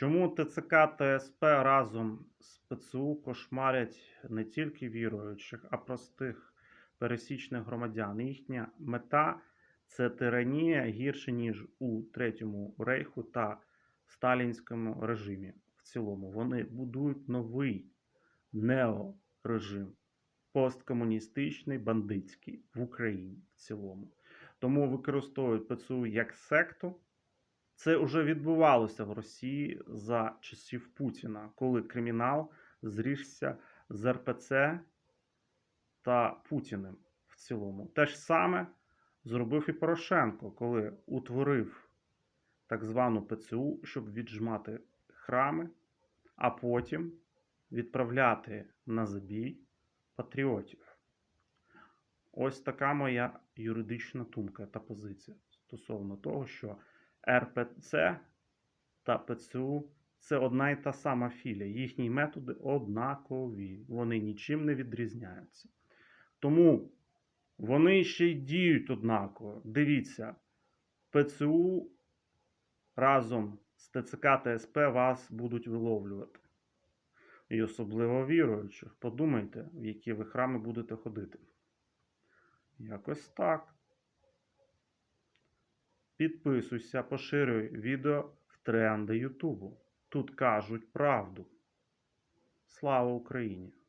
Чому ТЦК та СП разом з ПЦУ кошмарять не тільки віруючих, а простих пересічних громадян? Їхня мета це тиранія гірше, ніж у Третьому рейху та сталінському режимі. В цілому вони будують новий неорежим, посткомуністичний, бандитський в Україні в цілому. Тому використовують ПЦУ як секту. Це вже відбувалося в Росії за часів Путіна, коли кримінал зрісся з РПЦ та Путіним в цілому. Те ж саме зробив і Порошенко, коли утворив так звану ПЦУ, щоб віджмати храми, а потім відправляти на забій патріотів. Ось така моя юридична думка та позиція стосовно того, що РПЦ та ПЦУ це одна і та сама філія. Їхні методи однакові, вони нічим не відрізняються. Тому вони ще й діють однаково. Дивіться, ПЦУ разом з ТЦК та СП вас будуть виловлювати. І особливо віруючих. Подумайте, в які ви храми будете ходити. Якось так. Підписуйся, поширюй відео в тренди Ютубу. Тут кажуть правду. Слава Україні!